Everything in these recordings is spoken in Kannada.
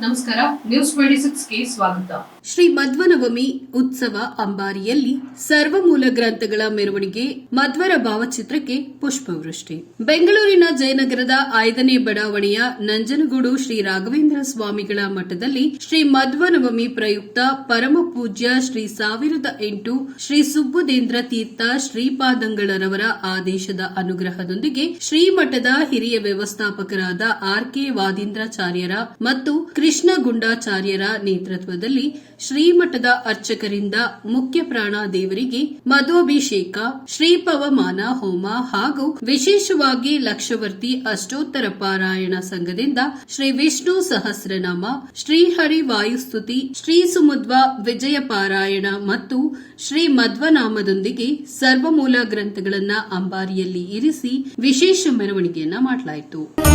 ನಮಸ್ಕಾರ ನ್ಯೂಸ್ ಟ್ವೆಂಟಿ ಗೆ ಸ್ವಾಗತ. ಶ್ರೀ ಮಧ್ವನವಮಿ ಉತ್ಸವ ಅಂಬಾರಿಯಲ್ಲಿ ಸರ್ವಮೂಲ ಗ್ರಂಥಗಳ ಮೆರವಣಿಗೆ ಮಧ್ವರ ಭಾವಚಿತ್ರಕ್ಕೆ ಪುಷ್ಪವೃಷ್ಟಿ. ಬೆಂಗಳೂರಿನ ಜಯನಗರದ ಐದನೇ ಬಡಾವಣೆಯ ನಂಜನಗೂಡು ಶ್ರೀ ರಾಘವೇಂದ್ರ ಸ್ವಾಮಿಗಳ ಮಠದಲ್ಲಿ ಶ್ರೀ ಮಧ್ವನವಮಿ ಪ್ರಯುಕ್ತ ಪರಮ ಪೂಜ್ಯ ಶ್ರೀ ಸಾವಿರದ ಎಂಟು ಶ್ರೀ ಸುಬ್ಬುದೇಂದ್ರ ತೀರ್ಥ ಶ್ರೀಪಾದಂಗಳರವರ ಆದೇಶದ ಅನುಗ್ರಹದೊಂದಿಗೆ ಶ್ರೀಮಠದ ಹಿರಿಯ ವ್ಯವಸ್ಥಾಪಕರಾದ ಆರ್ ಕೆ ವಾದೀಂದ್ರಾಚಾರ್ಯರ ಮತ್ತು ಕೃಷ್ಣ ಗುಂಡಾಚಾರ್ಯರ ನೇತೃತ್ವದಲ್ಲಿ ಶ್ರೀಮಠದ ಅರ್ಚಕರಿಂದ ಮುಖ್ಯ ಪ್ರಾಣ ದೇವರಿಗೆ ಮಧುಅಭಿಷೇಕ, ಶ್ರೀಪವಮಾನ ಹೋಮ ಹಾಗೂ ವಿಶೇಷವಾಗಿ ಲಕ್ಷವರ್ತಿ ಅಷ್ಟೋತ್ತರ ಪಾರಾಯಣ ಸಂಘದಿಂದ ಶ್ರೀ ವಿಷ್ಣು ಸಹಸ್ರನಾಮ ಶ್ರೀಹರಿ ವಾಯುಸ್ತುತಿ, ಶ್ರೀ ಸುಮಧ್ವ ವಿಜಯ ಪಾರಾಯಣ ಮತ್ತು ಶ್ರೀ ಮಧ್ವನಾಮದೊಂದಿಗೆ ಸರ್ವಮೂಲ ಗ್ರಂಥಗಳನ್ನ ಅಂಬಾರಿಯಲ್ಲಿ ಇರಿಸಿ ವಿಶೇಷ ಮೆರವಣಿಗೆಯನ್ನ ಮಾಡಲಾಯಿತು.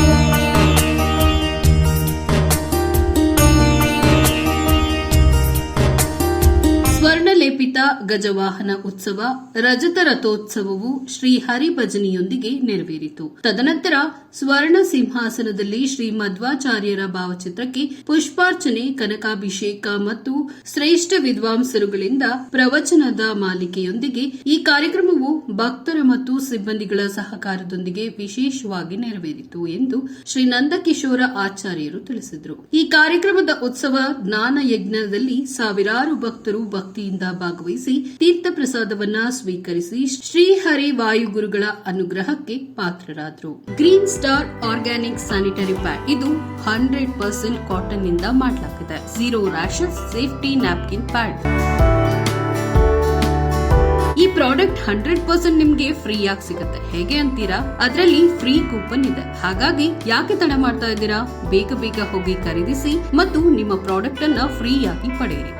ಸ್ವರ್ಣಲೇಪಿತ ಗಜವಾಹನ ಉತ್ಸವ ರಜತ ರಥೋತ್ಸವವು ಶ್ರೀ ಹರಿಭಜನಿಯೊಂದಿಗೆ ನೆರವೇರಿತು. ತದನಂತರ ಸ್ವರ್ಣ ಸಿಂಹಾಸನದಲ್ಲಿ ಶ್ರೀ ಮಧ್ವಾಚಾರ್ಯರ ಭಾವಚಿತ್ರಕ್ಕೆ ಪುಷ್ಪಾರ್ಚನೆ, ಕನಕಾಭಿಷೇಕ ಮತ್ತು ಶ್ರೇಷ್ಠ ವಿದ್ವಾಂಸರುಗಳಿಂದ ಪ್ರವಚನದ ಮಾಲಿಕೆಯೊಂದಿಗೆ ಈ ಕಾರ್ಯಕ್ರಮವು ಭಕ್ತರ ಮತ್ತು ಸಿಬ್ಬಂದಿಗಳ ಸಹಕಾರದೊಂದಿಗೆ ವಿಶೇಷವಾಗಿ ನೆರವೇರಿತು ಎಂದು ಶ್ರೀ ನಂದಕಿಶೋರ ಆಚಾರ್ಯರು ತಿಳಿಸಿದರು. ಈ ಕಾರ್ಯಕ್ರಮದ ಉತ್ಸವ ಜ್ಞಾನ ಯಜ್ಞದಲ್ಲಿ ಸಾವಿರಾರು ಭಕ್ತರು ಭಕ್ತಿಯಿಂದ ಭಾಗವಹಿಸಿ ತೀರ್ಥ ಪ್ರಸಾದವನ್ನ ಸ್ವೀಕರಿಸಿ ಶ್ರೀಹರಿ ವಾಯುಗುರುಗಳ ಅನುಗ್ರಹಕ್ಕೆ ಪಾತ್ರರಾದರು. Green star organic sanitary pad ಇದು ಹಂಡ್ರೆಡ್ ಪರ್ಸೆಂಟ್ ಕಾಟನ್ನಿಂದ ಮಾಡಲಾಗಿದೆ zero rashes safety napkin pad ಈ ಪ್ರಾಡಕ್ಟ್ ಹಂಡ್ರೆಡ್ ಪರ್ಸೆಂಟ್ ನಿಮ್ಗೆ ಫ್ರೀ ಆಗಿ ಸಿಗುತ್ತೆ. ಹೇಗೆ ಅಂತೀರಾ? ಅದರಲ್ಲಿ ಫ್ರೀ ಕೂಪನ್ ಇದೆ. ಹಾಗಾಗಿ ಯಾಕೆ ತಡ ಮಾಡ್ತಾ ಇದ್ದೀರಾ? ಬೇಗ ಬೇಗ ಹೋಗಿ ಖರೀದಿಸಿ ಮತ್ತು ನಿಮ್ಮ ಪ್ರಾಡಕ್ಟ್ ಅನ್ನ ಫ್ರೀ ಪಡೆಯಿರಿ.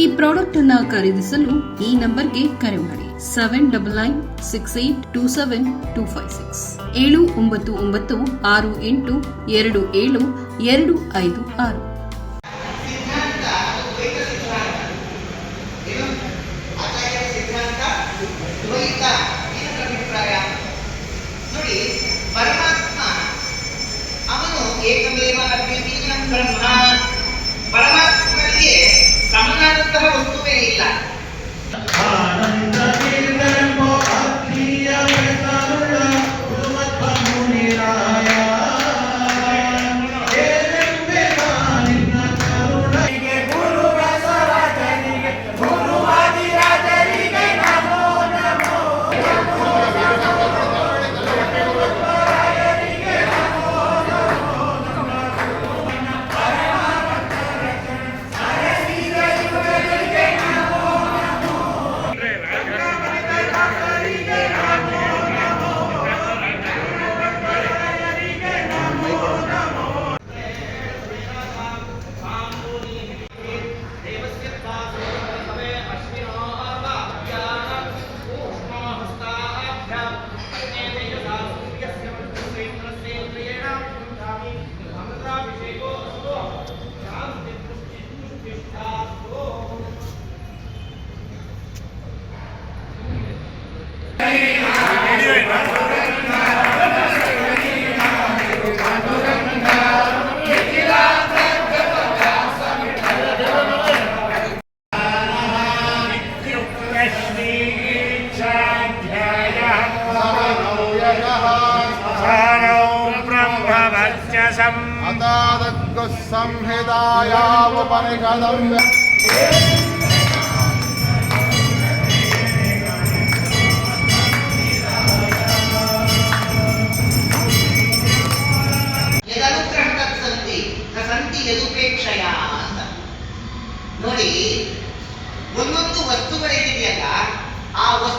ಈ ಪ್ರಾಡಕ್ಟ್ ಅನ್ನ ಖರೀದಿಸಲು ಈ ನಂಬರ್ಗೆ ಕರೆ ಮಾಡಿ. Seven double nine six eight two seven two five six ಏಳು ಒಂಬತ್ತು ಒಂಬತ್ತು ಆರು ಎಂಟು ಎರಡು ಏಳು ಎರಡು ಐದು ಆರು. ಪರಮಾತ್ಮ ಅವನು ಏಕಮೇವ ಅದ್ವಿತೀಯ ಬ್ರಹ್ಮ. सारौ ब्रह्मवर्चसम् अतादग्गः संहितायावपनिषदम् ಯದನುಗ್ರಹ ತತ್ಸಂತಿ ಸಂತಿ ಯದುಪೇಕ್ಷಯ ಅಂತ ನೋಡಿ ಒಂದೊಂದು ವಸ್ತುಗಳಿದೆಯಲ್ಲ ಆ ವಸ್ತುಗಳು